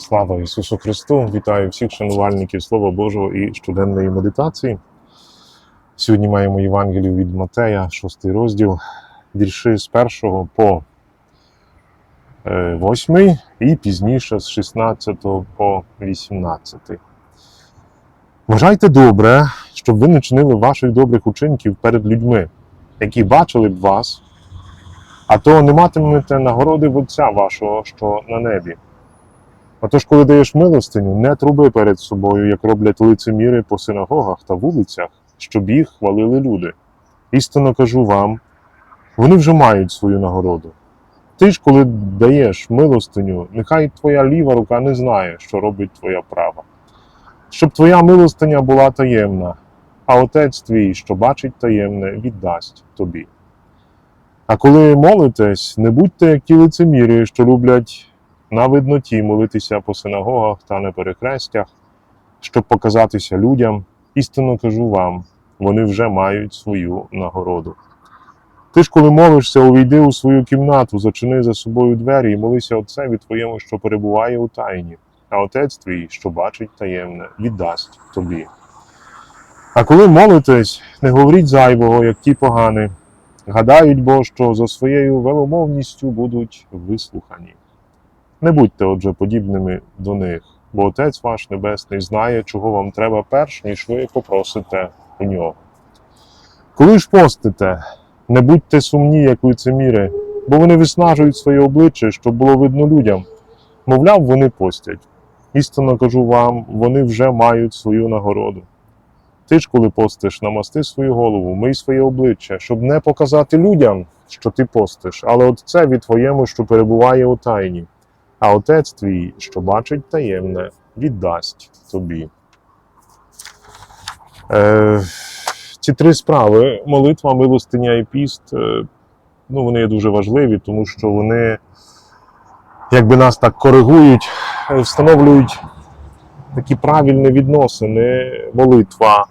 Слава Ісусу Христу! Вітаю всіх шанувальників Слова Божого і щоденної медитації. Сьогодні маємо Євангелію від Матея, 6 розділ, вірші з 1 по 8 і пізніше з 16 по 18. Вважайте добре, щоб ви не чинили ваших добрих учинків перед людьми, які бачили б вас, а то не матимете нагороди в Отця вашого, що на небі. Отож, коли даєш милостиню, не труби перед собою, як роблять лицеміри по синагогах та вулицях, щоб їх хвалили люди. Істинно кажу вам, вони вже мають свою нагороду. Ти ж, коли даєш милостиню, нехай твоя ліва рука не знає, що робить твоя права. Щоб твоя милостиня була таємна, а отець твій, що бачить таємне, віддасть тобі. А коли молитесь, не будьте як ті лицеміри, що люблять на видноті молитися по синагогах та на перехрестях, щоб показатися людям, істинно кажу вам, вони вже мають свою нагороду. Ти ж, коли молишся, увійди у свою кімнату, зачини за собою двері і молися Отцеві твоєму, що перебуває у тайні, а Отець твій, що бачить таємне, віддасть тобі. А коли молитесь, не говоріть зайвого, як ті погані, гадають бо, що за своєю веломовністю будуть вислухані. Не будьте, отже, подібними до них, бо Отець ваш Небесний знає, чого вам треба перш, ніж ви попросите у нього. Коли ж постите, не будьте сумні, як лицеміри, бо вони виснажують своє обличчя, щоб було видно людям. Мовляв, вони постять. Істинно кажу вам, вони вже мають свою нагороду. Ти ж, коли постиш, намасти свою голову, мий своє обличчя, щоб не показати людям, що ти постиш, але Отцеві твоєму, що перебуває у тайні а отець твій, що бачить таємне, віддасть тобі. Е, ці три справи молитва, милостиня і піст, е, ну, вони є дуже важливі, тому що вони, якби нас так коригують, встановлюють такі правильні відносини. Молитва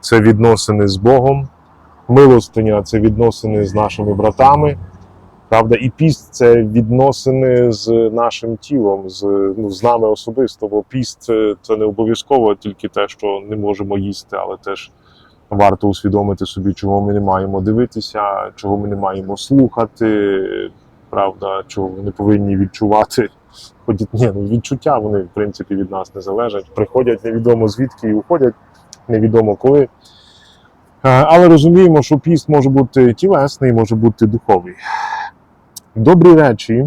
це відносини з Богом, милостиня це відносини з нашими братами. Правда, і піст це відносини з нашим тілом, з, ну, з нами особисто. Бо піст це, не обов'язково тільки те, що не можемо їсти, але теж варто усвідомити собі, чого ми не маємо дивитися, чого ми не маємо слухати, правда, чого ми не повинні відчувати. Хоч ні, ну, відчуття вони в принципі від нас не залежать. Приходять невідомо звідки і уходять невідомо коли. Е, Але розуміємо, що піст може бути тілесний, може бути духовий. Добрі речі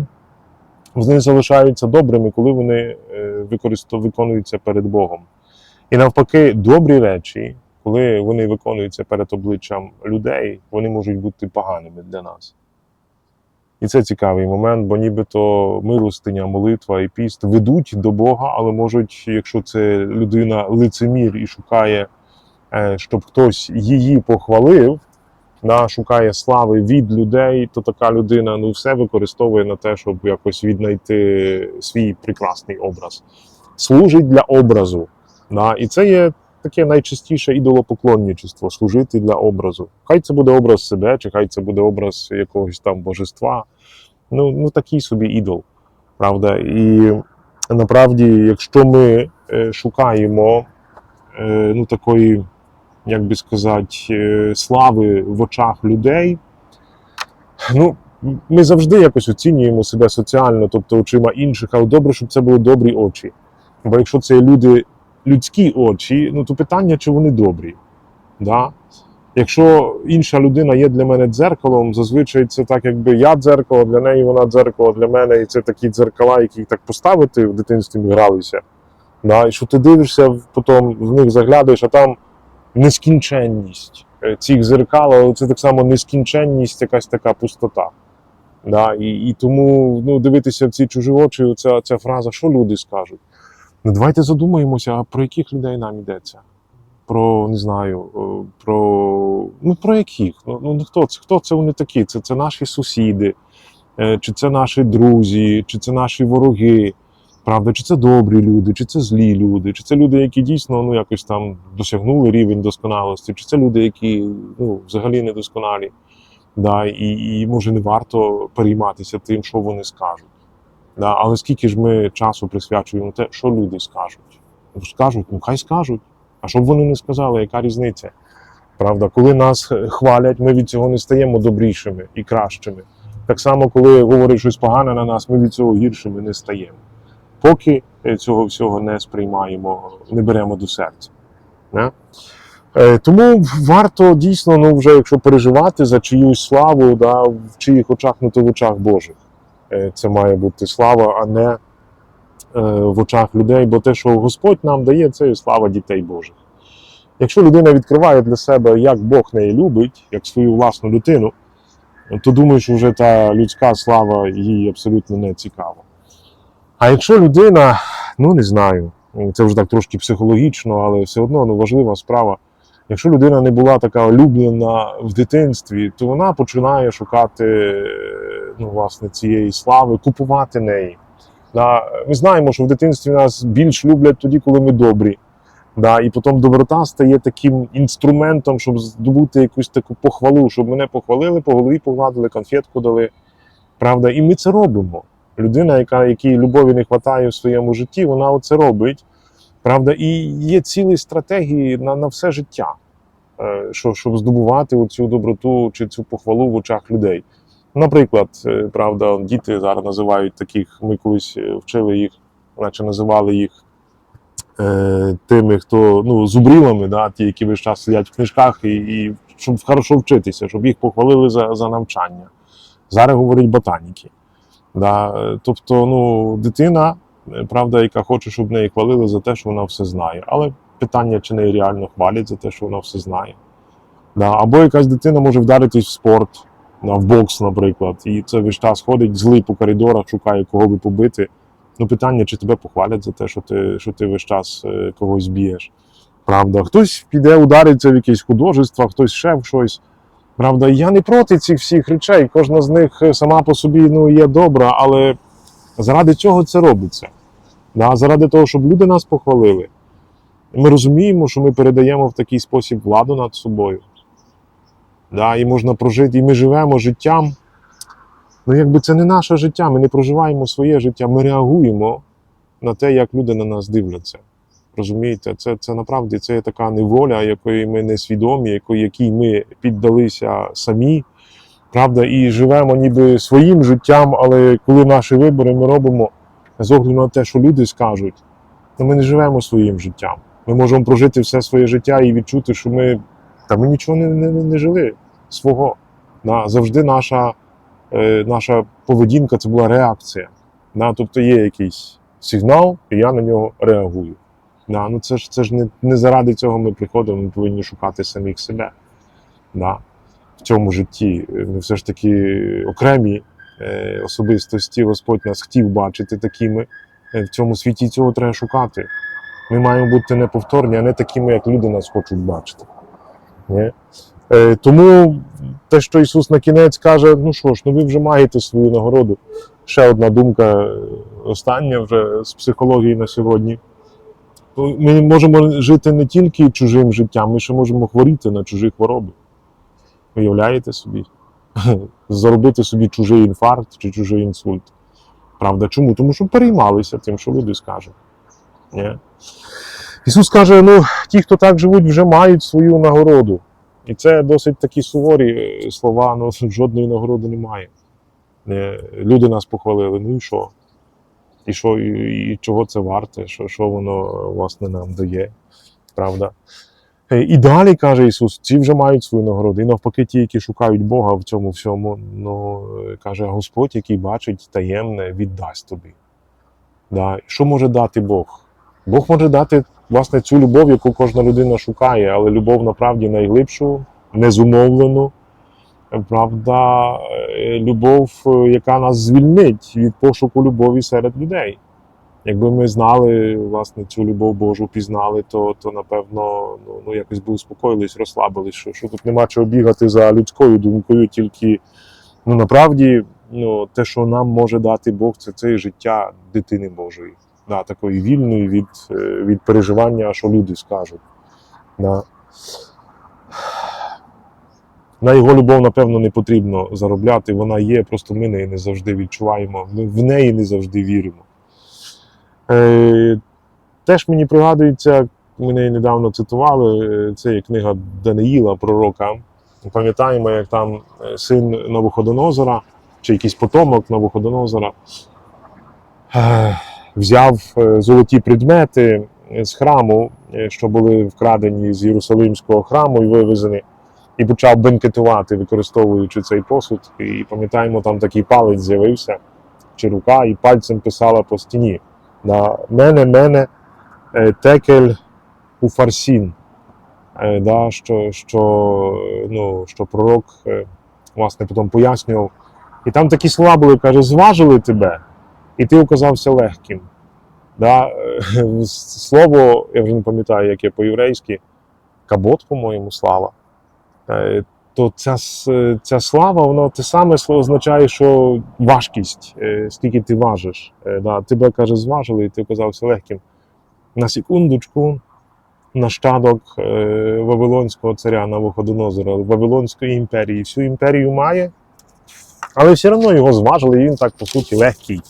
вони залишаються добрими, коли вони е, виконуються перед Богом. І навпаки, добрі речі, коли вони виконуються перед обличчям людей, вони можуть бути поганими для нас. І це цікавий момент, бо нібито милостиня, молитва і піст ведуть до Бога, але можуть, якщо це людина лицемір і шукає, е, щоб хтось її похвалив, да, шукає слави від людей, то така людина ну, все використовує на те, щоб якось віднайти свій прекрасний образ. Служить для образу. Да, і це є таке найчастіше ідолопоклонничество служити для образу. Хай це буде образ себе, чи хай це буде образ якогось там божества. Ну, ну такий собі ідол. Правда? І направді, якщо ми е, шукаємо е, ну, такої як би сказати, е, слави в очах людей. Ну, ми завжди якось оцінюємо себе соціально, тобто очима інших, але добре, щоб це були добрі очі. Бо якщо це люди, людські очі, ну то питання, чи вони добрі. Да? Якщо інша людина є для мене дзеркалом, зазвичай це так, якби я дзеркало, для неї вона дзеркало, для мене, і це такі дзеркала, які так поставити в дитинстві ми гралися. Да? І що ти дивишся, потім в них заглядаєш, а там нескінченність е, цих зеркал, але це так само нескінченність, якась така пустота. Да? І, і тому ну, дивитися в ці чужі очі, ця, ця фраза, що люди скажуть. Ну, давайте задумаємося, а про яких людей нам йдеться. Про не знаю, е, про ну про яких? Ну, ну хто це? Хто це вони такі? Це, це наші сусіди, е, чи це наші друзі, чи це наші вороги. Правда, чи це добрі люди, чи це злі люди, чи це люди, які дійсно ну якось там досягнули рівень досконалості, чи це люди, які ну взагалі недосконалі, да, і, і може не варто перейматися тим, що вони скажуть. Да? Але скільки ж ми часу присвячуємо те, що люди скажуть? Ну, скажуть, ну хай скажуть. А щоб вони не сказали, яка різниця? Правда, коли нас хвалять, ми від цього не стаємо добрішими і кращими. Так само, коли говорять щось погане на нас, ми від цього гіршими не стаємо. Поки е, цього всього не сприймаємо, не беремо до серця. Не? Е, Тому варто дійсно, ну вже якщо переживати за чиюсь славу, да, в чиїх очах, ну то в очах Божих. Е, Це має бути слава, а не в очах людей, бо те, що Господь нам дає, це є слава дітей Божих. Якщо людина відкриває для себе, як Бог неї любить, як свою власну дитину, то думаю, що вже та людська слава їй абсолютно не цікава. А якщо людина, ну не знаю, це вже так трошки психологічно, але все одно ну, важлива справа. Якщо людина не була така улюблена в дитинстві, то вона починає шукати ну, власне, цієї слави, купувати неї. Да, Ми знаємо, що в дитинстві нас більш люблять тоді, коли ми добрі. Да, і потім доброта стає таким інструментом, щоб здобути якусь таку похвалу, щоб мене похвалили, по голові погладили, конфетку дали. Правда, і ми це робимо. Людина, яка якій любові не вистачає в своєму житті, вона оце робить. Правда, і є цілі стратегії на, на все життя, е, що, щоб здобувати цю доброту чи цю похвалу в очах людей. Наприклад, е, правда, діти зараз називають таких, ми колись е, вчили їх, наче називали їх е, тими, хто ну, зубрілами, да, ті, які весь час сидять в книжках, і, і щоб хорошо вчитися, щоб їх похвалили за, за навчання. Зараз говорять ботаніки. Да. е, Тобто, ну, дитина, е, правда, яка хоче, щоб неї хвалили за те, що вона все знає. Але питання, чи неї реально хвалять за те, що вона все знає. Да. Або якась дитина може вдаритись в спорт, в бокс, наприклад, і це весь час ходить злий по коридорах, шукає кого би побити. Ну, питання, чи тебе похвалять за те, що ти, що ти весь час е, когось б'єш. Правда, хтось піде удариться в якесь художество, хтось ще в щось. Правда, я не проти цих всіх речей. Кожна з них е, сама по собі ну, є добра, але заради чого це робиться? Да? Заради того, щоб люди нас похвалили. Ми розуміємо, що ми передаємо в такий спосіб владу над собою. Да? І можна прожити, і ми живемо життям. Ну, якби це не наше життя, ми не проживаємо своє життя, ми реагуємо на те, як люди на нас дивляться. Розумієте, це, це направді це є така неволя, якої ми не свідомі, якої, якій ми піддалися самі, правда, і живемо ніби своїм життям, але коли наші вибори ми робимо з огляду на те, що люди скажуть, то ми не живемо своїм життям. Ми можемо прожити все своє життя і відчути, що ми, та ми нічого не, не, не жили свого. Да, завжди наша е, наша поведінка це була реакція. Да? Тобто є якийсь сигнал, і я на нього реагую. Да? Ну це ж, це ж не, не заради цього ми приходимо, ми повинні шукати самих себе. Да? В цьому житті ми все ж таки окремі е, особистості, Господь нас хотів бачити такими. Е, В цьому світі цього треба шукати. Ми маємо бути неповторні, а не такими, як люди нас хочуть бачити. Е, Тому те, що Ісус на кінець каже, ну що ж, ну ви вже маєте свою нагороду. Ще одна думка, е, остання вже з психології на сьогодні. Ну, Ми можемо жити не тільки чужим життям, ми ще можемо хворіти на чужі хвороби. Уявляєте собі? Заробити собі чужий інфаркт чи чужий інсульт. Правда, чому? Тому що переймалися тим, що люди скажуть. Ні? Ісус каже: ну, ті, хто так живуть, вже мають свою нагороду. І це досить такі суворі е, слова, ну жодної нагороди немає. Е, Люди нас похвалили, ну і що? І що, і, і чого це варте, що, що воно власне нам дає, правда? Е, І далі каже Ісус, ці вже мають свою нагороду. І навпаки, ті, які шукають Бога в цьому всьому, ну е, каже Господь, який бачить таємне, віддасть тобі. Да. Що може дати Бог? Бог може дати власне цю любов, яку кожна людина шукає, але любов направді найглибшу, незумовлену. Правда, е, любов, е, яка нас звільнить від пошуку любові серед людей. Якби ми знали власне цю любов Божу, пізнали, то, то напевно ну, ну, якось би успокоїлись, розслабились, що, що тут нема чого бігати за людською думкою, тільки ну, направді ну, те, що нам може дати Бог, це, це життя дитини Божої да, такої вільної від, е, від переживання, що люди скажуть. Да. На його любов, напевно, не потрібно заробляти. Вона є, просто ми неї не завжди відчуваємо. Ми в неї не завжди віримо. Е, теж мені пригадується, ми неї недавно цитували, е, це є книга Даниїла, пророка. Пам'ятаємо, як там е, син Новоходонозора, чи якийсь потомок Новоходонозора, е, взяв золоті предмети з храму, що були вкрадені з Єрусалимського храму і вивезені, і почав бенкетувати, використовуючи цей посуд. І пам'ятаємо, там такий палець з'явився, чи рука, і пальцем писала по стіні. Да, мене, мене, е, текель у фарсін. Е, Да, що, що, ну, що пророк е, власне потім пояснював. І там такі слова були, каже, зважили тебе, і ти оказався легким. Да? Слово, я вже не пам'ятаю, яке по-єврейськи, кабот, по-моєму, слава. Е, То ця, ця слава, воно те саме означає, що важкість, е, скільки ти важиш. Е, Да? Тебе, каже, зважили, і ти оказався легким. На секундочку, нащадок е, Вавилонського царя Навуходонозора, Вавилонської імперії. Всю імперію має, але все одно його зважили, і він так, по суті, легкий.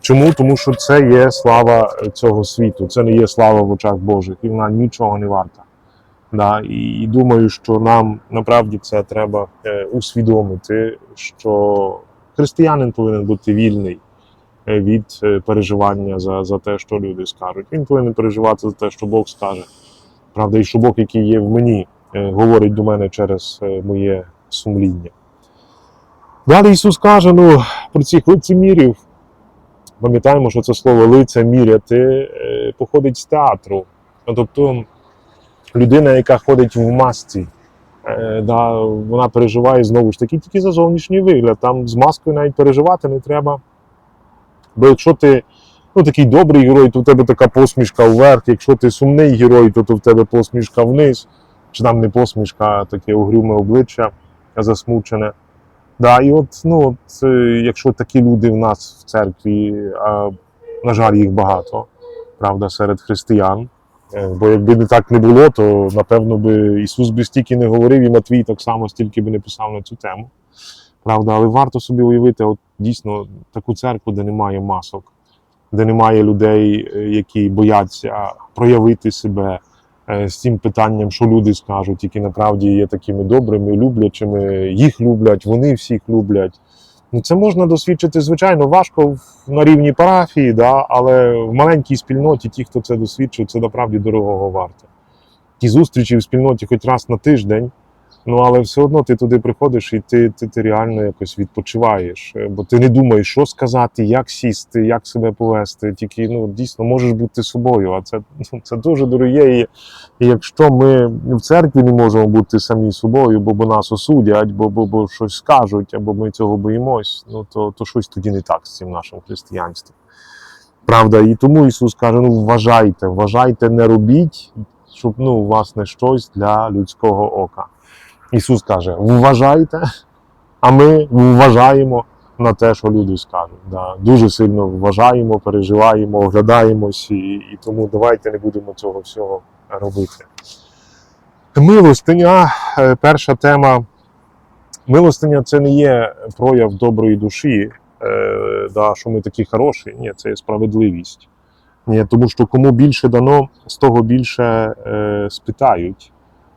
Чому? Тому що це є слава цього світу, це не є слава в очах Божих, і вона нічого не варта. Да, і, думаю, що нам насправді це треба е, усвідомити, що християнин повинен бути вільний е, від е, переживання за, за те, що люди скажуть. Він повинен переживати за те, що Бог скаже. Правда, і що Бог, який є в мені, говорить до мене через моє сумління. Далі Ісус каже ну, про цих лицемірів. Пам'ятаємо, що це слово лицеміряти походить з театру. Ну, Тобто людина, яка ходить в масці, е, да, вона переживає знову ж таки тільки за зовнішній вигляд. Там з маскою навіть переживати не треба. Бо якщо ти ну, такий добрий герой, то в тебе така посмішка вверх. Якщо ти сумний герой, то, то в тебе посмішка вниз. Чи там не посмішка, а таке угрюме обличчя засмучене. Да, і от, ну, от, е, якщо такі люди в нас в церкві, а, на жаль, їх багато, правда, серед християн. Е, Бо якби не так не було, то напевно би Ісус би стільки не говорив, і Матвій так само стільки би не писав на цю тему. Правда, але варто собі уявити от, дійсно таку церкву, де немає масок, де немає людей, е, які бояться проявити себе е, з цим питанням, що люди скажуть, які направді є такими добрими, люблячими, їх люблять, вони всіх люблять. Ну, це можна досвідчити, звичайно, важко на рівні парафії, да, але в маленькій спільноті ті, хто це досвідчив, це направді дорогого варто. Ті зустрічі в спільноті хоч раз на тиждень, ну але все одно ти туди приходиш і ти, ти, ти реально якось відпочиваєш. Е, Бо ти не думаєш, що сказати, як сісти, як себе повести. Тільки ну, дійсно можеш бути собою. А це, це дуже дороге. І, якщо ми в церкві не можемо бути самі собою, бо, бо нас осудять, бо, бо, бо щось скажуть, або ми цього боїмось, ну то, то щось тоді не так з цим нашим християнством. Правда, і тому Ісус каже: ну вважайте, вважайте, не робіть, щоб ну, у вас не щось для людського ока. Ісус каже: вважайте, а ми вважаємо на те, що люди скажуть. Да. Дуже сильно вважаємо, переживаємо, оглядаємось, і, і тому давайте не будемо цього всього робити. Милостиня, е, перша тема. Милостиня це не є прояв доброї душі, е, да, що ми такі хороші. Ні, це є справедливість. Ні, тому що кому більше дано, з того більше е, спитають,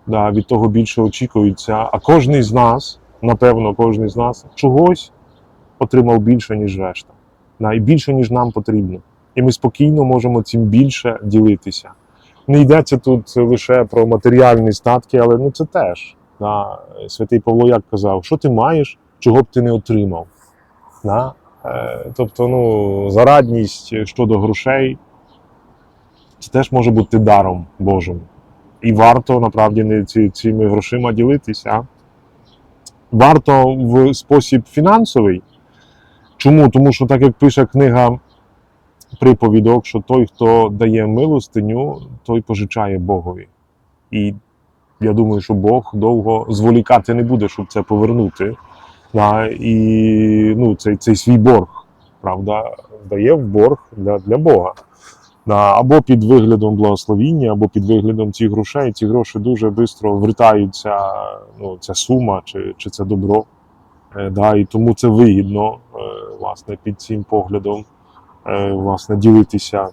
да, від того більше очікується. А кожен з нас, напевно, кожен з нас чогось отримав більше, ніж решта. Да, і більше, ніж нам потрібно. І ми спокійно можемо цим більше ділитися. Не йдеться тут лише про матеріальні статки, але ну це теж. Да. Святий Павло як казав, що ти маєш, чого б ти не отримав. Да? Е, тобто, ну, зарадність щодо грошей, це теж може бути даром Божим. І варто направді не ці, цими грошима ділитися. Варто в спосіб фінансовий. Чому? Тому що, так як пише книга приповідок, що той, хто дає милостиню, той пожичає Богові. І я думаю, що Бог довго зволікати не буде, щоб це повернути. Да, і ну, цей, цей свій борг, правда, дає в борг для, для Бога. Або під виглядом благословіння, або під виглядом цих грошей. Ці гроші дуже швидко вертаються, ну, ця сума чи, чи це добро. Е, Да, і тому це вигідно е, власне, під цим поглядом е, власне, ділитися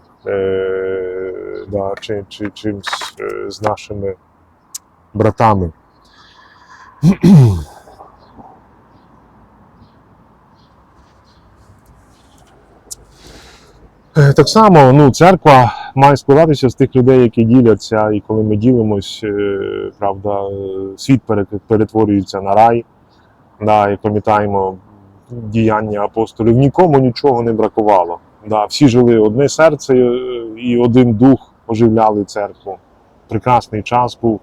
да, чи, чи, чимсь е, з нашими братами. Так само, ну, церква має складатися з тих людей, які діляться, і коли ми ділимось, е, правда, е, світ перетворюється на рай. Да, і пам'ятаємо діяння апостолів, нікому нічого не бракувало. Да, всі жили одне серце е, і один дух оживляли церкву. Прекрасний час був.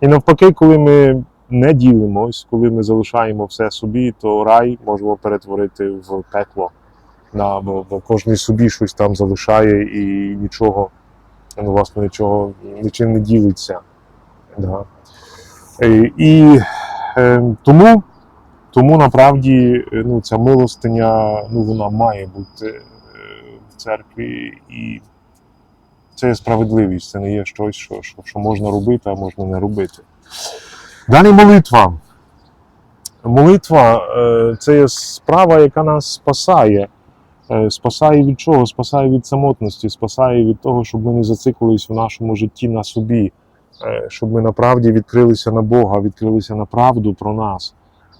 І навпаки, коли ми не ділимось, коли ми залишаємо все собі, то рай можемо перетворити в пекло. Да, бо, бо кожен собі щось там залишає і нічого, ну, власне, нічого нічим не ділиться. Да. І, і е, тому, тому насправді е, ну, ця милостиня ну, вона має бути е, в церкві, і це є справедливість, це не є щось, що, що, що можна робити, а можна не робити. Далі молитва. Молитва е, це є справа, яка нас спасає. Е, Спасає від чого? Спасає від самотності, спасає від того, щоб ми не зациклились в нашому житті на собі, е, щоб ми направді відкрилися на Бога, відкрилися на правду про нас.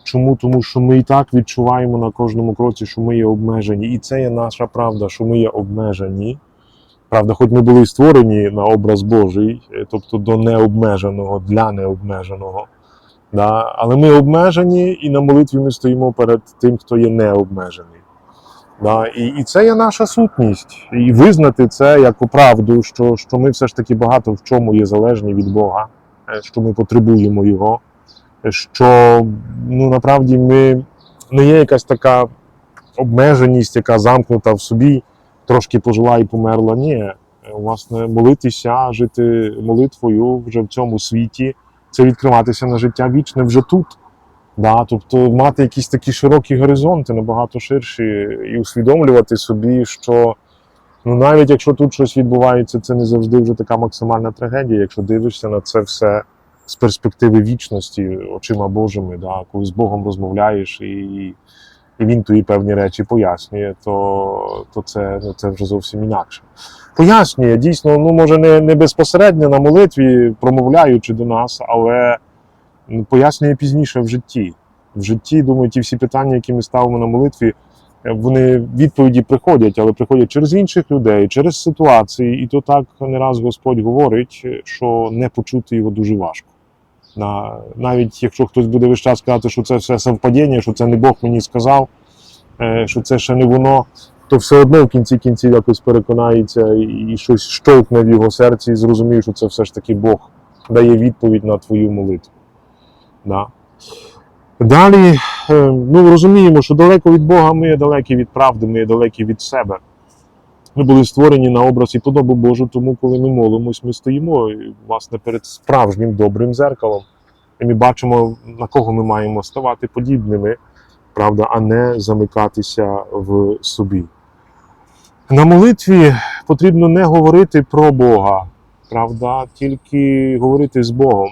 Чому? Тому що ми і так відчуваємо на кожному кроці, що ми є обмежені. І це є наша правда, що ми є обмежені. Правда, хоч ми були створені на образ Божий, е, тобто до необмеженого, для необмеженого. Да? Але ми обмежені, і на молитві ми стоїмо перед тим, хто є необмежений. І, і це є наша сутність. І визнати це як правду, що, що ми все ж таки багато в чому є залежні від Бога, е, що ми потребуємо Його, що ну, насправді ми не є якась така обмеженість, яка замкнута в собі, трошки пожила і померла. Ні, Е, власне, молитися, жити молитвою вже в цьому світі, це відкриватися на життя вічне вже тут. Да, тобто мати якісь такі широкі горизонти, набагато ширші, і усвідомлювати собі, що ну, навіть якщо тут щось відбувається, це не завжди вже така максимальна трагедія, якщо дивишся на це все з перспективи вічності, очима Божими, да, коли з Богом розмовляєш і, і він тобі певні речі пояснює, то, то це, ну, це вже зовсім інакше. Пояснює, дійсно, ну може не, не безпосередньо на молитві, промовляючи до нас, але пояснює пізніше в житті. В житті, думаю, ті всі питання, які ми ставимо на молитві, е, вони відповіді приходять, але приходять через інших людей, через ситуації. І то так не раз Господь говорить, що не почути його дуже важко. На, навіть якщо хтось буде весь час сказати, що це все совпадіння, що це не Бог мені сказав, е, що це ще не воно, то все одно в кінці кінців якось переконається і щось щовкне в його серці, і зрозуміє, що це все ж таки Бог дає відповідь на твою молитву. Да. Далі, ну розуміємо, що далеко від Бога ми є далекі від правди, ми є далекі від себе. Ми були створені на образ і подобу Божу, тому коли ми молимось, ми стоїмо власне перед справжнім добрим зеркалом. І ми бачимо, на кого ми маємо ставати подібними, правда, а не замикатися в собі. На молитві потрібно не говорити про Бога, правда, тільки говорити з Богом.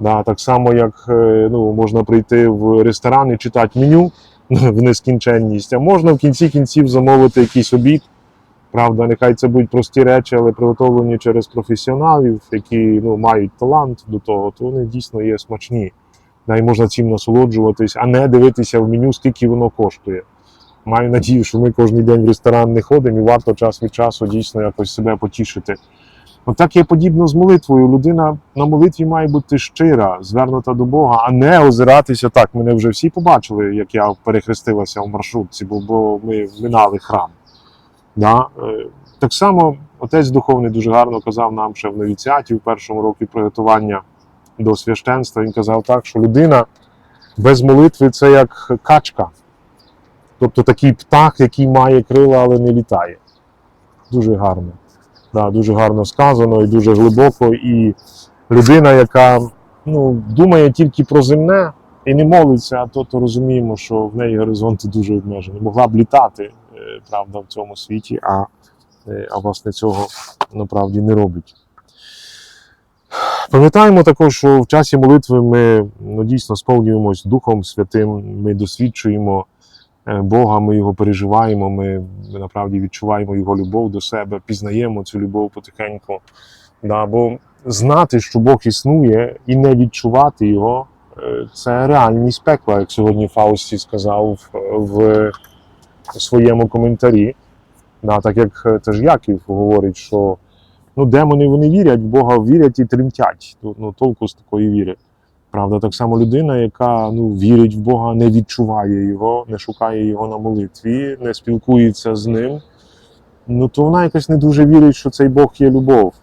Да, так само, як е, ну, можна прийти в ресторан і читати меню в нескінченність, а можна в кінці кінців замовити якийсь обід. Правда, нехай це будуть прості речі, але приготовлені через професіоналів, які ну, мають талант до того, то вони дійсно є смачні. Да, і можна цим насолоджуватись, а не дивитися в меню, скільки воно коштує. Маю надію, що ми кожен день в ресторан не ходимо і варто час від часу дійсно якось себе потішити. Отак є подібно з молитвою. Людина на молитві має бути щира, звернута до Бога, а не озиратися так. Мене вже всі побачили, як я перехрестилася в маршрутці, бо, ми минали храм. Да? Е, Так само отець духовний дуже гарно казав нам ще в новіціаті в першому році приготування до священства. Він казав так, що людина без молитви це як качка. Тобто такий птах, який має крила, але не літає. Дуже гарно. Да, дуже гарно сказано і дуже глибоко. І людина, яка ну, думає тільки про земне і не молиться, то, то розуміємо, що в неї горизонти дуже обмежені. Могла б літати, е, правда, в цьому світі, а е, а власне цього насправді не робить. Пам'ятаємо також, що в часі молитви ми ну, дійсно сповнюємось Духом Святим, ми досвідчуємо Бога, ми його переживаємо, ми, ми направді відчуваємо Його любов до себе, пізнаємо цю любов потихеньку. Да, бо знати, що Бог існує, і не відчувати його, е, це реальність пекла, як сьогодні Фаусті сказав в своєму коментарі. Да, так як е, теж Яків говорить, що ну, демони вони вірять в Бога, вірять і тремтять. Ну, ну, толку з такої віри. Правда, так само людина, яка ну, вірить в Бога, не відчуває його, не шукає його на молитві, не спілкується з ним, ну то вона якось не дуже вірить, що цей Бог є любов.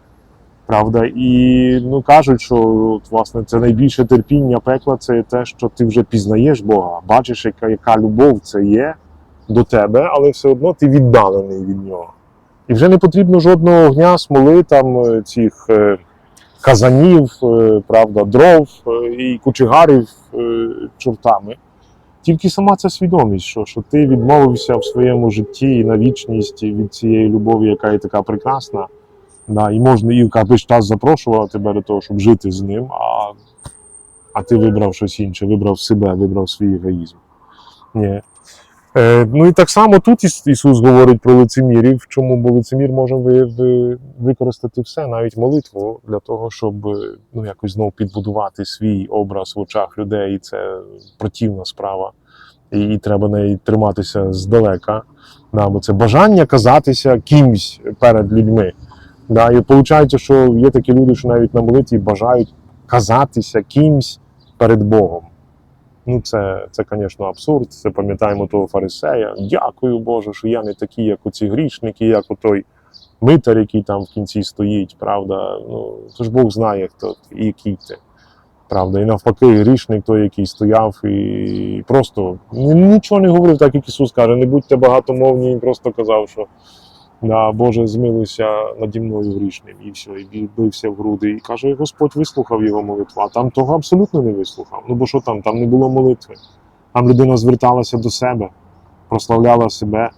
Правда, і ну кажуть, що от, власне це найбільше терпіння пекла це те, що ти вже пізнаєш Бога, бачиш, яка, яка любов це є до тебе, але все одно ти віддалений від нього. І вже не потрібно жодного огня, смоли, там е, цих е, казанів, е, правда, дров е, і кучегарів е, чортами. Тільки сама ця свідомість, що, що ти відмовився в своєму житті і на вічність від цієї любові, яка є така прекрасна. Да, і можна, і весь час запрошувала тебе до того, щоб жити з ним, а, а ти вибрав щось інше, вибрав себе, вибрав свій егоїзм. Ні. Е, ну і так само тут Іс- Ісус говорить про лицемірів, чому бо лицемір може ви, ви, використати все, навіть молитву, для того, щоб ну, якось знов підбудувати свій образ в очах людей. І це противна справа. І, і треба неї триматися здалека. Да, бо це бажання казатися кимсь перед людьми. Да, і виходить, що є такі люди, що навіть на молитві бажають казатися кимсь перед Богом. Ну, це, це, звісно, абсурд. Це пам'ятаємо того фарисея. Дякую Боже, що я не такий, як оці грішники, як отой митар, який там в кінці стоїть. Правда, ну то ж Бог знає, хто і який ти. Правда, і навпаки, грішник той, який стояв і просто нічого не говорив, так як Ісус каже, не будьте багатомовні, Він просто казав, що да, Боже, змилуйся наді мною грішним, і все, і бився в груди. І каже, Господь вислухав його молитву, а там того абсолютно не вислухав. Ну бо що там? Там не було молитви. Там людина зверталася до себе, прославляла себе,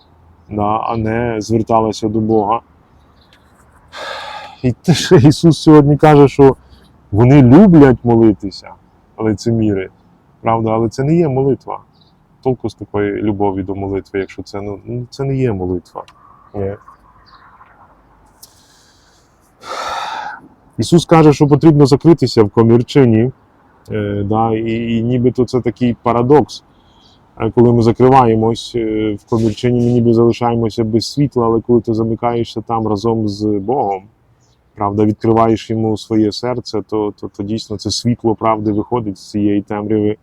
а не зверталася до Бога. І те, що Ісус сьогодні каже, що вони люблять молитися, лицеміри. Правда, але це не є молитва. Толку з такої любові до молитви, якщо це ну, це не є молитва. Ні. Ісус каже, що потрібно закритися в комірчині. Е, да, і, і нібито це такий парадокс. Коли ми закриваємось е, в комірчині, ми ніби залишаємося без світла, але коли ти замикаєшся там разом з Богом, правда, відкриваєш йому своє серце, то, то, то дійсно це світло правди виходить з цієї темряви,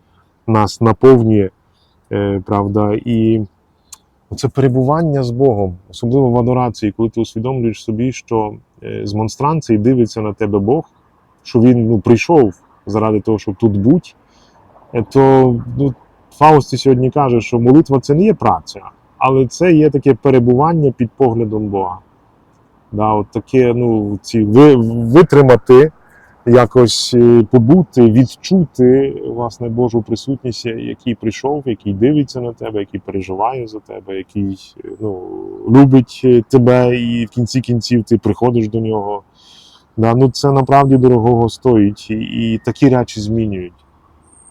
нас наповнює, е, правда, і це перебування з Богом, особливо в адорації, коли ти усвідомлюєш собі, що е, з монстранції дивиться на тебе Бог, що він ну, прийшов заради того, щоб тут бути, е, то ну, Фаусті сьогодні каже, що молитва це не є праця, але це є таке перебування під поглядом Бога. Да, от таке, ну, ці ви, витримати, якось е, побути, відчути власне Божу присутність, який прийшов, який дивиться на тебе, який переживає за тебе, який е, ну, любить е, тебе, і в кінці кінців ти приходиш до нього. Да, ну, це направді дорогого стоїть, і, і такі речі змінюють.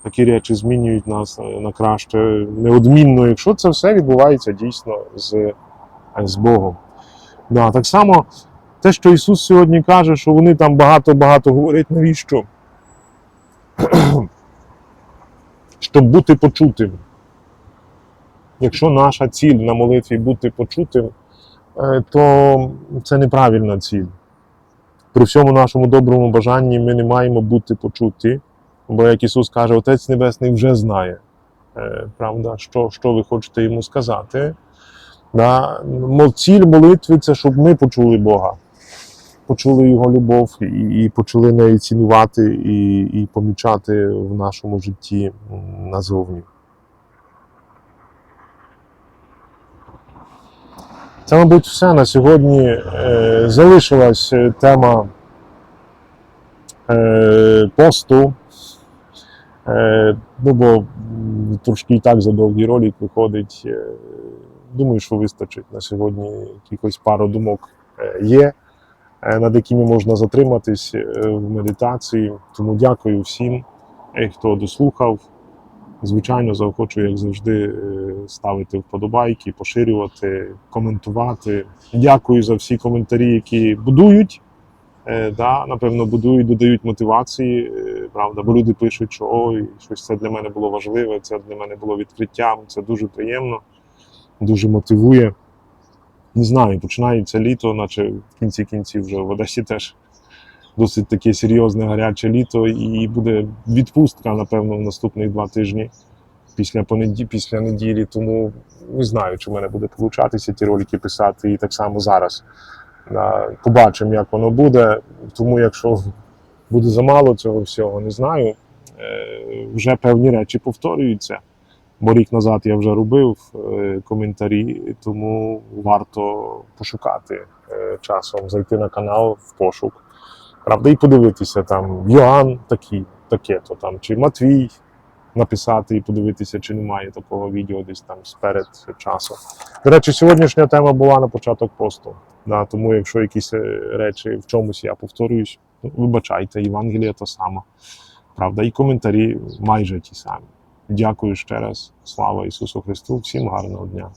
Такі речі змінюють нас на краще неодмінно, якщо це все відбувається дійсно з, з Богом. Да, так само те, що Ісус сьогодні каже, що вони там багато-багато говорять, навіщо? Щоб бути почутим. Якщо наша ціль на молитві бути почутим, е, то це неправильна ціль. При всьому нашому доброму бажанні ми не маємо бути почуті, бо, як Ісус каже, Отець Небесний вже знає, е, правда, що, що ви хочете йому сказати. Да? Ціль молитви це щоб ми почули Бога, почули Його любов і, і почали неї цінувати і, і помічати в нашому житті назовні. Це, мабуть, все на сьогодні. Е, залишилась е, тема е, посту. Ну, бо трошки і так за довгий ролик виходить. Думаю, що вистачить на сьогодні якихось пару думок є, над якими можна затриматись е, в медитації. Тому дякую всім, е, хто дослухав. Звичайно, заохочую, як завжди, е, ставити вподобайки, поширювати, коментувати. Дякую за всі коментарі, які будують. Е, да, напевно, будують, додають мотивації. е, Правда, бо люди пишуть, що ой, щось це для мене було важливе, це для мене було відкриттям. Це дуже приємно, дуже мотивує. Не знаю, починається літо, наче в кінці кінців вже в Одесі теж досить таке серйозне гаряче літо, і буде відпустка, напевно, в наступних два тижні після понеді... після неділі. Тому не знаю, чи в мене буде получатися ті ролики писати і так само зараз. Побачимо, як воно буде. Тому, якщо буде замало цього всього, не знаю. Е, Вже певні речі повторюються. Бо рік назад я вже робив е, коментарі, тому варто пошукати е, часом, зайти на канал в пошук. Правда, і подивитися там Йоанн такий, таке-то там, чи Матвій написати і подивитися, чи немає такого відео десь там сперед часу. До речі, сьогоднішня тема була на початок посту. Да, тому якщо якісь е, речі в чомусь я повторююсь, ну, вибачайте, Євангелія та сама. Правда, і коментарі майже ті самі. Дякую ще раз. Слава Ісусу Христу! Всім гарного дня!